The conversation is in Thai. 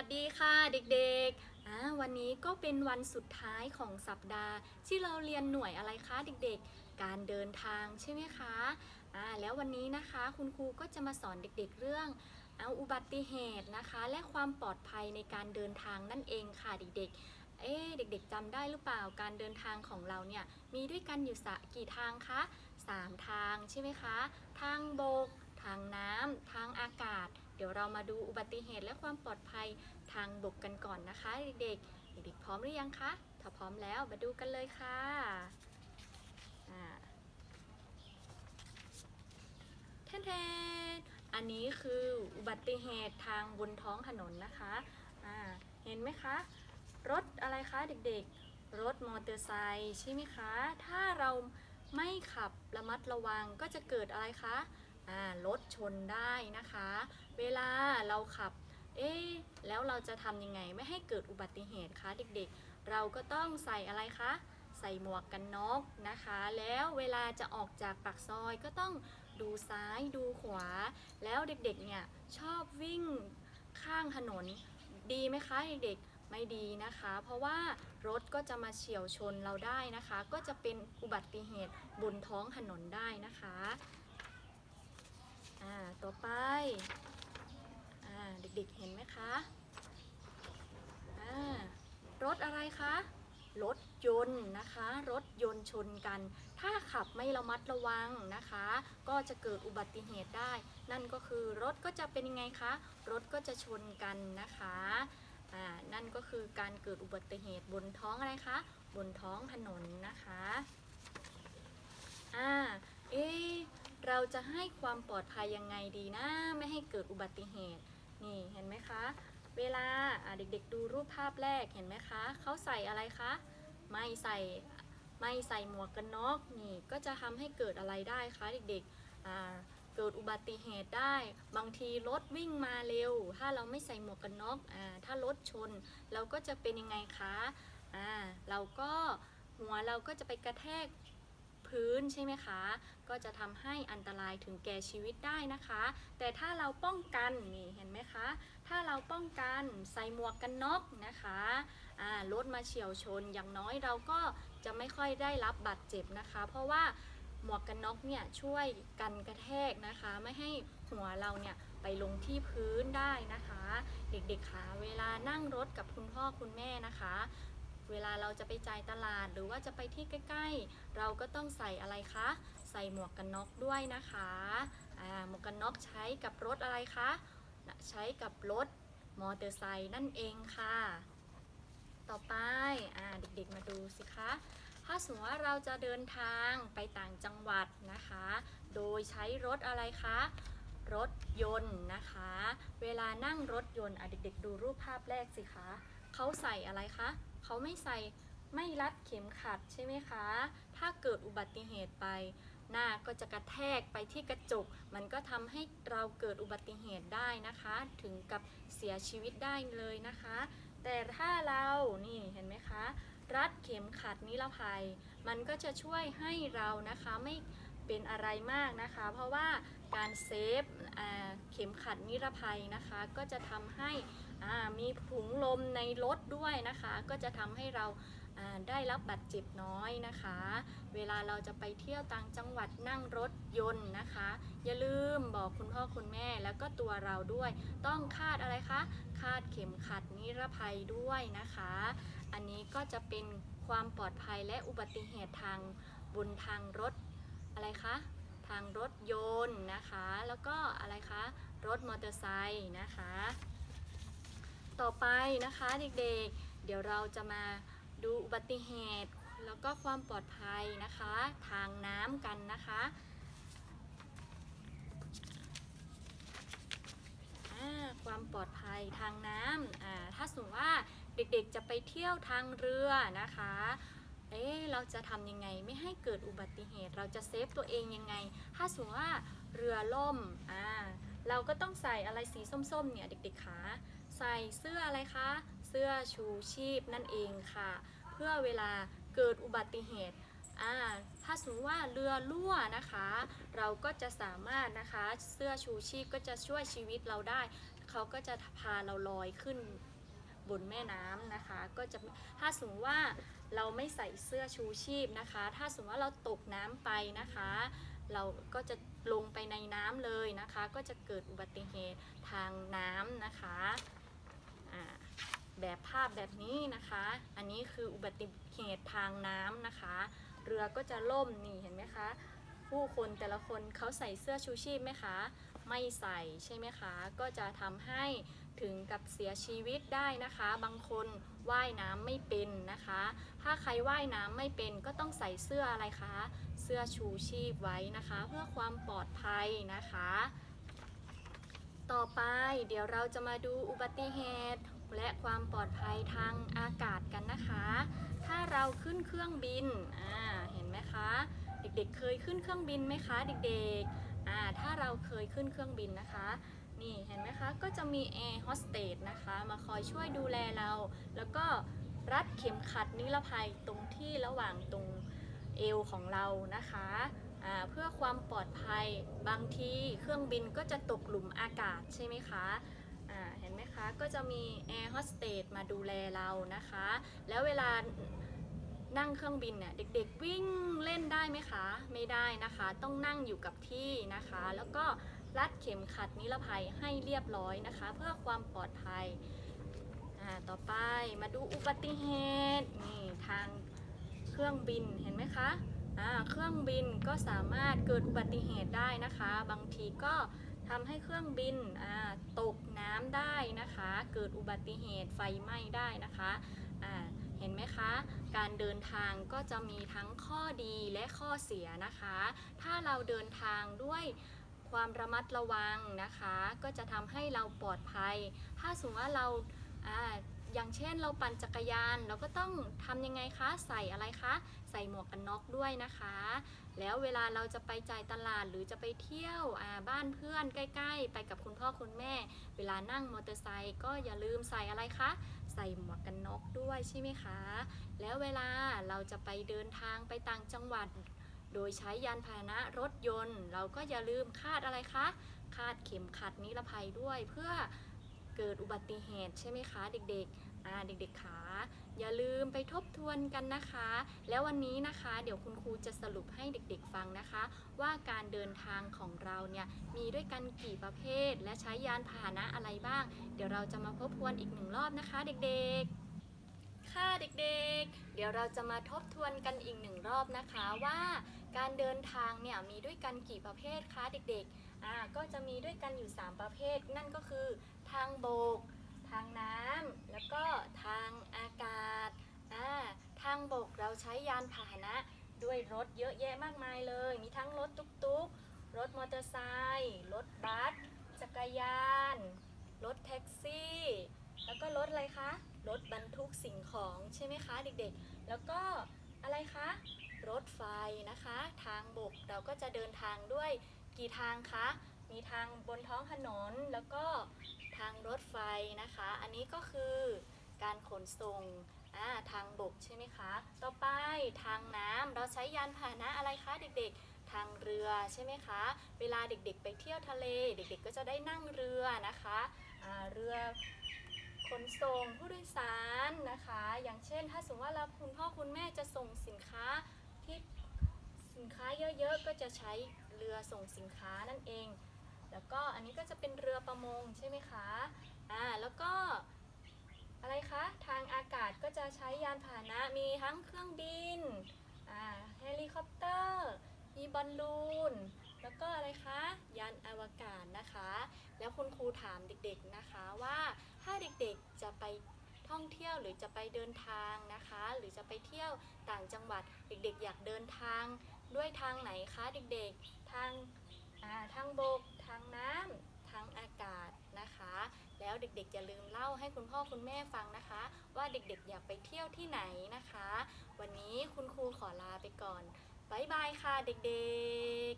วัสดีค่ะเด็กๆ วันนี้ก็เป็นวันสุดท้ายของสัปดาห์ ที่เราเรียนหน่วยอะไรคะเด็กๆ การเดินทางใช่ไหมคะอ่าแล้ววันนี้นะคะคุณครูก็จะมาสอนเด็กๆเรื่องเอาอุบัติเหตุนะคะ และความปลอดภัยในการเดินทางนั่นเองค่ะเด็กๆ เอ๊เด็กๆจำได้หรือเปล่าการเดินทางของเราเนี่ยมีด้วยกันอยู่สะกี่ทางคะสามทางใช่ไหมคะ ทางบก ทางน้ำทางอากาศ เดี๋ยวเรามาดูอุบัติเหตุและความปลอดภัยทางบกกันก่อนนะคะ เด็กๆเด็กๆพร้อมหรือยังคะถ้าพร้อมแล้วมาดูกันเลยค่ะอ่าแทนแทนอันนี้คืออุบัติเหตุทางบนท้องถนนนะคะอ่าเห็นไหมคะ รถอะไรคะเด็กๆ รถมอเตอร์ไซค์ใช่ไหมคะ ถ้าเราไม่ขับระมัดระวังก็จะเกิดอะไรคะ รถชนได้นะคะ เวลาเราขับ เอ๊แล้วเราจะทำยังไงไม่ให้เกิดอุบัติเหตุคะเด็กๆ เราก็ต้องใส่อะไรคะ ใส่หมวกกันน็อกนะคะ แล้วเวลาจะออกจากปากซอยก็ต้องดูซ้ายดูขวา แล้วเด็กๆ เนี่ยชอบวิ่งข้างถนนดีไหมคะเด็กๆ ไม่ดีนะคะ เพราะว่ารถก็จะมาเฉียวชนเราได้นะคะ ก็จะเป็นอุบัติเหตุบนท้องถนนได้นะคะ อ่าต่อไปอ่าเด็กๆเห็นไหมคะอ่ารถอะไรคะรถยนต์นะคะ รถยนต์ชนกัน ถ้าขับไม่ระมัดระวังนะคะ ก็จะเกิดอุบัติเหตุได้ นั่นก็คือรถก็จะเป็นยังไงคะ รถก็จะชนกันนะคะอ่านั่นก็คือการเกิดอุบัติเหตุบนท้องอะไรคะ บนท้องถนนนะคะอ่าเอ๊ เราจะให้ความปลอดภัยยังไงดีนะ ไม่ให้เกิดอุบัติเหตุ นี่เห็นไหมคะ เวลาเด็กๆดูรูปภาพแรกเห็นไหมคะ เขาใส่อะไรคะ ไม่ใส่ไม่ใส่หมวกกันน็อกนี่ก็จะทำให้เกิดอะไรได้คะเด็กๆเกิดอุบัติเหตุได้ บางทีรถวิ่งมาเร็ว ถ้าเราไม่ใส่หมวกกันน็อกอถ้ารถชน เราก็จะเป็นยังไงคะเราก็หัวเราก็จะไปกระแทก พื้นใช่ไหมคะ ก็จะทำให้อันตรายถึงแก่ชีวิตได้นะคะ แต่ถ้าเราป้องกันนี่เห็นไหมคะ ถ้าเราป้องกันใส่หมวกกันน็อกนะคะรถมาเฉียวชนอย่างน้อยเราก็จะไม่ค่อยได้รับบาดเจ็บนะคะ เพราะว่าหมวกกันน็อกเนี่ยช่วยกันกระแทกนะคะ ไม่ให้หัวเราเนี่ยไปลงที่พื้นได้นะคะ เด็กๆคะเวลานั่งรถกับคุณพ่อคุณแม่นะคะ เวลาเราจะไปจ่ายตลาดหรือว่าจะไปที่ใกล้ ๆ เราก็ต้องใส่อะไรคะ ใส่หมวกกันน็อกด้วยนะคะหมวกกันน็อกใช้กับรถอะไรคะ ใช้กับรถมอเตอร์ไซค์นั่นเองค่ะ ต่อไปอเด็กๆมาดูสิคะ ถ้าสมมติว่าเราจะเดินทางไปต่างจังหวัดนะคะ โดยใช้รถอะไรคะ รถยนต์นะคะ เวลานั่งรถยนต์เด็กๆดูรูปภาพแรกสิคะ เขาใส่อะไรคะ เขาไม่ใส่ไม่รัดเข็มขัดใช่ไหมคะ ถ้าเกิดอุบัติเหตุไป หน้าก็จะกระแทกไปที่กระจก มันก็ทำให้เราเกิดอุบัติเหตุได้นะคะ ถึงกับเสียชีวิตได้เลยนะคะ แต่ถ้าเรา นี่เห็นไหมคะ รัดเข็มขัดนิรภัย มันก็จะช่วยให้เรานะคะไม่เป็นอะไรมากนะคะ เพราะว่าการเซฟเข็มขัดนิรภัยนะคะ ก็จะทำให้ มีถุงลมในรถด้วยนะคะ ก็จะทำให้เราอ่าได้รับบาดเจ็บน้อยนะคะ เวลาเราจะไปเที่ยวต่างจังหวัดนั่งรถยนต์นะคะ อย่าลืมบอกคุณพ่อคุณแม่แล้วก็ตัวเราด้วย ต้องคาดอะไรคะ คาดเข็มขัดนิรภัยด้วยนะคะ อันนี้ก็จะเป็นความปลอดภัยและอุบัติเหตุทางบนทางรถอะไรคะ ทางรถยนต์นะคะ แล้วก็อะไรคะ รถมอเตอร์ไซค์นะคะ ต่อไปนะคะเด็กๆ เดี๋ยวเราจะมาดูอุบัติเหตุ แล้วก็ความปลอดภัยนะคะ ทางน้ำกันนะคะอ่าความปลอดภัยทางน้ำอ่าถ้าสมมติว่าเด็กๆจะไปเที่ยวทางเรือนะคะ เอ๊เราจะทำยังไงไม่ให้เกิดอุบัติเหตุ เราจะเซฟตัวเองยังไง ถ้าสมมติว่าเรือล่ม อ่า เราก็ต้องใส่อะไรสีส้มๆ เนี่ยเด็กๆขา ใส่เสื้ออะไรคะ เสื้อชูชีพนั่นเองค่ะ เพื่อเวลาเกิดอุบัติเหตุถ้าสมมติว่าเรือรั่วนะคะ เราก็จะสามารถนะคะเสื้อชูชีพก็จะช่วยชีวิตเราได้ เขาก็จะพาเราลอยขึ้นบนแม่น้ำนะคะ ก็จะถ้าสมมติว่าเราไม่ใส่เสื้อชูชีพนะคะ ถ้าสมมติว่าเราตกน้ำไปนะคะ เราก็จะลงไปในน้ำเลยนะคะ ก็จะเกิดอุบัติเหตุทางน้ำนะคะ แบบภาพแบบนี้นะคะ อันนี้คืออุบัติเหตุทางน้ำนะคะ เรือก็จะล่มนี่เห็นไหมคะ ผู้คนแต่ละคนเขาใส่เสื้อชูชีพไหมคะ ไม่ใส่ใช่ไหมคะ ก็จะทำให้ถึงกับเสียชีวิตได้นะคะ บางคนว่ายน้ำไม่เป็นนะคะ ถ้าใครว่ายน้ำไม่เป็นก็ต้องใส่เสื้ออะไรคะ เสื้อชูชีพไว้นะคะ เพื่อความปลอดภัยนะคะ ต่อไป เดี๋ยวเราจะมาดูอุบัติเหตุ และความปลอดภัยทางอากาศกันนะคะ ถ้าเราขึ้นเครื่องบินอ่าเห็นไหมคะ เด็กๆ เคยขึ้นเครื่องบินไหมคะ เด็กๆอ่าถ้าเราเคยขึ้นเครื่องบินนะคะนี่เห็นไหมคะ ก็จะมีแอร์โฮสเตสนะคะ มาคอยช่วยดูแลเรา แล้วก็รัดเข็มขัดนิรภัยตรงที่ระหว่างตรงเอวของเรานะคะ เพื่อความปลอดภัยบางทีเครื่องบินก็จะตกหลุมอากาศใช่ไหมคะเห็นไหมคะ ก็จะมีแอร์โฮสเตสมาดูแลเรานะคะ แล้วเวลานั่งเครื่องบินเนี่ยเด็กๆวิ่งเล่นได้ไหมคะ ไม่ได้นะคะ ต้องนั่งอยู่กับที่นะคะ แล้วก็รัดเข็มขัดนิรภัยให้เรียบร้อยนะคะ เพื่อความปลอดภัยต่อไปมาดูอุบัติเหตุนี่ทางเครื่องบินเห็นไหมคะ เครื่องบินก็สามารถเกิดอุบัติเหตุได้นะคะ บางทีก็ทำให้เครื่องบินตกน้ำได้นะคะ เกิดอุบัติเหตุไฟไหม้ได้นะคะเห็นไหมคะ การเดินทางก็จะมีทั้งข้อดีและข้อเสียนะคะ ถ้าเราเดินทางด้วยความระมัดระวังนะคะ ก็จะทำให้เราปลอดภัย ถ้าสมมติว่าเรา อย่างเช่นเราปั่นจักรยานเราก็ต้องทำยังไงคะ ใส่อะไรคะ ใส่หมวกกันน็อกด้วยนะคะ แล้วเวลาเราจะไปจ่ายตลาดหรือจะไปเที่ยวบ้านเพื่อนใกล้ ๆ ไปกับคุณพ่อคุณแม่ เวลานั่งมอเตอร์ไซค์ก็อย่าลืมใส่อะไรคะ ใส่หมวกกันน็อกด้วยใช่ไหมคะ แล้วเวลาเราจะไปเดินทางไปต่างจังหวัด โดยใช้ยานพาหนะรถยนต์ เราก็อย่าลืมคาดอะไรคะ คาดเข็มขัดนิรภัยด้วยเพื่อ เกิดอุบัติเหตุใช่ไหมคะเด็กๆอ่าเด็กๆขาอย่าลืมไปทบทวนกันนะคะ แล้ววันนี้นะคะเดี๋ยวคุณครูจะสรุปให้เด็กๆฟังนะคะ ว่าการเดินทางของเราเนี่ยมีด้วยกันกี่ประเภท และใช้ยานพาหนะอะไรบ้าง เดี๋ยวเราจะมาทบทวนอีกหนึ่งรอบนะคะ เด็กๆค่ะเด็กๆ เดี๋ยวเราจะมาทบทวนกันอีกหนึ่งรอบนะคะว่า การเดินทางเนี่ยมีด้วยกันกี่ประเภทคะเด็กๆ อ่าก็จะมีด้วยกันอยู่ 3 ประเภท นั่นก็คือ ทางบก ทางน้ำแล้วก็ทางอากาศอ่าทางบกเราใช้ยานพาหนะด้วยรถเยอะแยะมากมายเลย มีทั้งรถตุ๊กๆ รถมอเตอร์ไซค์รถบัสจักรยาน รถแท็กซี่ แล้วก็รถอะไรคะ รถบรรทุกสิ่งของใช่ไหมคะเด็กๆ แล้วก็อะไรคะ รถไฟนะคะ ทางบกเราก็จะเดินทางด้วย กี่ทางคะ มีทางบนท้องถนนแล้วก็ทางรถไฟนะคะ อันนี้ก็คือการขนส่งาทางบกใช่ไหมคะ ต่อไปทางน้ำเราใช้ยานพาหนะอะไรคะเด็กๆ ทางเรือใช่ไหมคะ เวลาเด็กๆ ไปเที่ยวทะเล เด็กๆ ก็จะได้นั่งเรือนะคะเรือขนส่งผู้โดยสารนะคะ อย่างเช่น ถ้าสมมติว่าเราคุณพ่อคุณแม่จะส่งสินค้าที่ สินค้าเยอะๆ ก็จะใช้เรือส่งสินค้านั่นเอง แล้วก็อันนี้ก็จะเป็นเรือประมงใช่ไหมคะอ่าแล้วก็อะไรคะทางอากาศก็จะใช้ยานพาหนะมีทั้งเครื่องบินอ่าเฮลิคอปเตอร์มีบอลลูนแล้วก็อะไรคะยานอวกาศนะคะ แล้วคุณครูถามเด็กๆนะคะว่าถ้าเด็กๆจะไปท่องเที่ยวหรือจะไปเดินทางนะคะ หรือจะไปเที่ยวต่างจังหวัดเด็กๆ อยากเดินทาง ด้วยทางไหนคะเด็กๆ ทางาทางบก ทางน้ำทางอากาศนะคะ แล้วเด็กๆอย่าลืมเล่าให้คุณพ่อคุณแม่ฟังนะคะ ว่าเด็กๆอยากไปเที่ยวที่ไหนนะคะ วันนี้คุณครูขอลาไปก่อนบ๊ายบายค่ะเด็กๆ